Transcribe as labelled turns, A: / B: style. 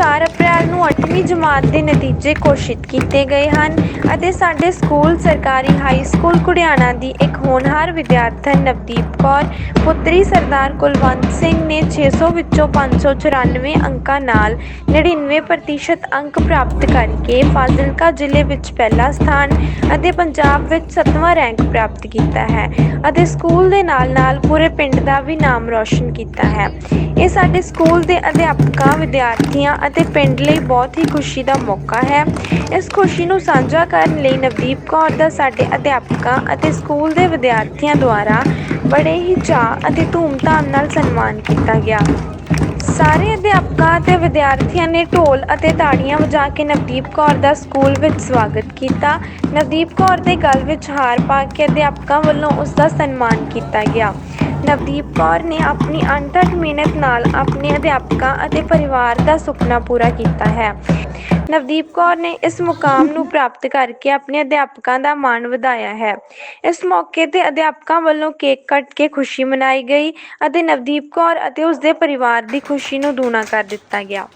A: കാരം ਅਪ੍ਰੈਲ ਨੂੰ 8ਵੀਂ ਜਮਾਤ ਦੇ ਨਤੀਜੇ ਘੋਸ਼ਿਤ ਕੀਤੇ ਗਏ ਹਨ ਅਤੇ ਸਾਡੇ ਸਕੂਲ, ਸਰਕਾਰੀ ਹਾਈ ਸਕੂਲ ਕੁੜਿਆਣਾ ਦੀ ਇੱਕ ਹੋਣਹਾਰ ਵਿਦਿਆਰਥਣ ਨਵਦੀਪ ਕੌਰ, ਪੁੱਤਰੀ ਸਰਦਾਰ ਕੁਲਵੰਤ ਸਿੰਘ ਨੇ 600 ਵਿੱਚੋਂ 594 ਅੰਕਾਂ ਨਾਲ 99% ਅੰਕ ਪ੍ਰਾਪਤ ਕਰਕੇ ਫਾਜ਼ਿਲਕਾ ਜ਼ਿਲ੍ਹੇ ਵਿੱਚ ਪਹਿਲਾ ਸਥਾਨ ਅਤੇ ਪੰਜਾਬ ਵਿੱਚ 7ਵਾਂ ਰੈਂਕ ਪ੍ਰਾਪਤ ਕੀਤਾ ਹੈ ਅਤੇ ਸਕੂਲ ਦੇ ਨਾਲ-ਨਾਲ ਪੂਰੇ ਪਿੰਡ ਦਾ ਵੀ ਨਾਮ ਰੌਸ਼ਨ ਕੀਤਾ ਹੈ। ਇਹ ਸਾਡੇ ਸਕੂਲ ਦੇ ਅਧਿਆਪਕਾਂ, ਵਿਦਿਆਰਥੀਆਂ ਅਤੇ ਪਿੰਡ ਲਈ ਬਹੁਤ ਹੀ ਖੁਸ਼ੀ ਦਾ ਮੌਕਾ ਹੈ। ਇਸ ਖੁਸ਼ੀ ਨੂੰ ਸਾਂਝਾ ਕਰਨ ਲਈ ਨਵਦੀਪ ਕੌਰ ਦਾ ਸਾਡੇ ਅਧਿਆਪਕਾਂ ਅਤੇ ਸਕੂਲ ਦੇ ਵਿਦਿਆਰਥੀਆਂ ਦੁਆਰਾ ਬੜੇ ਹੀ ਚਾਅ ਅਤੇ ਧੂਮਧਾਮ ਨਾਲ ਸਨਮਾਨ ਕੀਤਾ ਗਿਆ। ਸਾਰੇ ਅਧਿਆਪਕਾਂ ਅਤੇ ਵਿਦਿਆਰਥੀਆਂ ਨੇ ਢੋਲ ਅਤੇ ਤਾੜੀਆਂ ਵਜਾ ਕੇ ਨਵਦੀਪ ਕੌਰ ਦਾ ਸਕੂਲ ਵਿੱਚ ਸਵਾਗਤ ਕੀਤਾ। ਨਵਦੀਪ ਕੌਰ ਦੇ ਗਲ ਵਿੱਚ ਹਾਰ ਪਾ ਕੇ ਅਧਿਆਪਕਾਂ ਵੱਲੋਂ ਉਸ ਦਾ ਸਨਮਾਨ ਕੀਤਾ ਗਿਆ। ਨਵਦੀਪ ਕੌਰ ਨੇ ਆਪਣੀ ਅਣਥੱਕ ਮਿਹਨਤ ਨਾਲ ਆਪਣੇ ਅਧਿਆਪਕਾਂ ਅਤੇ ਪਰਿਵਾਰ ਦਾ ਸੁਪਨਾ ਪੂਰਾ ਕੀਤਾ ਹੈ। ਨਵਦੀਪ ਕੌਰ ਨੇ ਇਸ ਮੁਕਾਮ ਨੂੰ ਪ੍ਰਾਪਤ ਕਰਕੇ ਆਪਣੇ ਅਧਿਆਪਕਾਂ ਦਾ ਮਾਣ ਵਧਾਇਆ ਹੈ। ਇਸ ਮੌਕੇ ਤੇ ਅਧਿਆਪਕਾਂ ਵੱਲੋਂ ਕੇਕ ਕੱਟ ਕੇ ਖੁਸ਼ੀ ਮਨਾਈ ਗਈ ਅਤੇ ਨਵਦੀਪ ਕੌਰ ਅਤੇ ਉਸ ਦੇ ਪਰਿਵਾਰ ਦੀ ਖੁਸ਼ੀ ਨੂੰ ਦੂਣਾ ਕਰ ਦਿੱਤਾ ਗਿਆ।